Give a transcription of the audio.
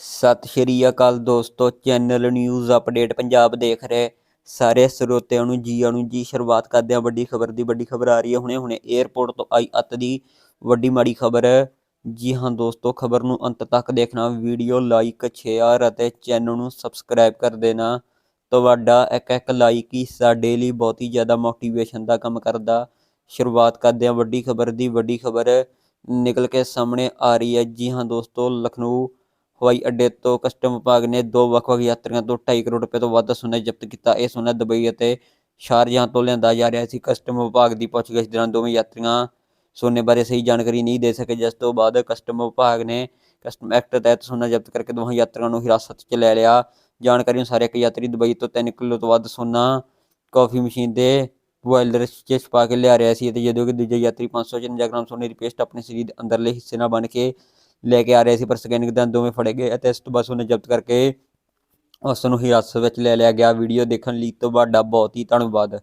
ਸਤਿ ਸ਼੍ਰੀ ਅਕਾਲ ਦੋਸਤੋ, channel news update Punjab ਦੇਖ ਰਹੇ ਸਾਰੇ ਸਰੋਤਿਆਂ ਨੂੰ ਜੀ ਆਇਆਂ ਨੂੰ ਜੀ, ਸ਼ੁਰੂਆਤ ਕਰਦੇ ਹਾਂ ਵੱਡੀ ਖਬਰ ਦੀ, ਵੱਡੀ ਖਬਰ ਆ ਰਹੀ ਹੈ ਹੁਣੇ ਹੁਣੇ 에ਅਰਪੋਰਟ ਤੋਂ ਆਈ ਅੱਤ ਦੀ ਵੱਡੀ ਮਾੜੀ ਖਬਰ। ਜੀ ਹਾਂ ਦੋਸਤੋ, ਖਬਰ ਨੂੰ ਅੰਤ ਤੱਕ ਦੇਖਣਾ, ਵੀਡੀਓ ਲਾਈਕ ਸ਼ੇਅਰ ਅਤੇ ਚੈਨਲ ਨੂੰ ਸਬਸਕ੍ਰਾਈਬ ਕਰ ਦੇਣਾ। ਤੁਹਾਡਾ ਇੱਕ ਇੱਕ ਲਾਈਕ ਹੀ ਸਾਡੇ ਲਈ ਬਹੁਤ ਹੀ ਜ਼ਿਆਦਾ ਮੋਟੀਵੇਸ਼ਨ ਦਾ ਕੰਮ ਕਰਦਾ। ਸ਼ੁਰੂਆਤ ਕਰਦੇ ਹਾਂ ਵੱਡੀ ਖਬਰ ਦੀ, ਵੱਡੀ ਖਬਰ ਨਿਕਲ ਕੇ ਸਾਹਮਣੇ ਆ ਰਹੀ ਹੈ। ਜੀ ਹਾਂ ਦੋਸਤੋ, ਲਖਨਊ ਹਵਾਈ ਅੱਡੇ ਤੋਂ ਕਸਟਮ ਵਿਭਾਗ ਨੇ ਦੋ ਵੱਖ-ਵੱਖ ਯਾਤਰੀਆਂ ਤੋਂ 2.5 ਕਰੋੜ ਰੁਪਏ ਤੋਂ ਵੱਧ ਦਾ ਸੋਨਾ ਜ਼ਬਤ ਕੀਤਾ। ਇਹ ਸੋਨਾ ਦੁਬਈ ਅਤੇ ਸ਼ਾਰਜਾਹ ਤੋਂ ਲਿਆਂਦਾ ਜਾ ਰਿਹਾ ਸੀ। ਕਸਟਮ ਵਿਭਾਗ ਦੀ ਪੁੱਛਗਿੱਛ ਦੌਰਾਨ ਦੋਵੇਂ ਯਾਤਰੀਆਂ ਸੋਨੇ ਬਾਰੇ ਸਹੀ ਜਾਣਕਾਰੀ ਨਹੀਂ ਦੇ ਸਕੇ। ਜਿਸ ਤੋਂ ਬਾਅਦ ਕਸਟਮ ਵਿਭਾਗ ਨੇ ਕਸਟਮ ਐਕਟ ਤਹਿਤ ਸੋਨਾ ਜ਼ਬਤ ਕਰਕੇ ਦੋਹਾਂ ਯਾਤਰੀਆਂ ਨੂੰ ਹਿਰਾਸਤ 'ਚ ਲੈ ਲਿਆ। ਜਾਣਕਾਰੀ ਅਨੁਸਾਰ ਇੱਕ ਯਾਤਰੀ ਦੁਬਈ ਤੋਂ 3 ਕਿਲੋ ਤੋਂ ਵੱਧ ਸੋਨਾ ਕਾਫੀ ਮਸ਼ੀਨ ਦੇ ਬੋਇਲਰ 'ਚ ਛਪਾ ਕੇ ਲਿਆ ਰਿਹਾ ਸੀ ਅਤੇ ਜਦੋਂ ਕਿ ਦੂਜੇ ਯਾਤਰੀ 554 ਗ੍ਰਾਮ ਸੋਨੇ ਦੀ ਪੇਸਟ ਆਪਣੇ ਸਰੀਰ ਦੇ ਅੰਦਰਲੇ ਹਿੱਸੇ ਨਾਲ ਬਣ ਕੇ ਲੈ ਕੇ ਆ ਰਹੇ ਸੀ, ਪਰ ਸਕੈਨਿੰਗ ਦੌਰਾਨ ਦੋਵੇਂ ਫੜੇ ਗਏ ਅਤੇ ਇਸ ਤੋਂ ਬਾਅਦ ਉਹਨੇ ਜ਼ਬਤ ਕਰਕੇ ਉਸ ਨੂੰ ਹਿਰਾਸਤ ਵਿੱਚ ਲੈ ਲਿਆ ਗਿਆ। ਵੀਡੀਓ ਦੇਖਣ ਲਈ ਤੁਹਾਡਾ ਬਹੁਤ ਹੀ ਧੰਨਵਾਦ।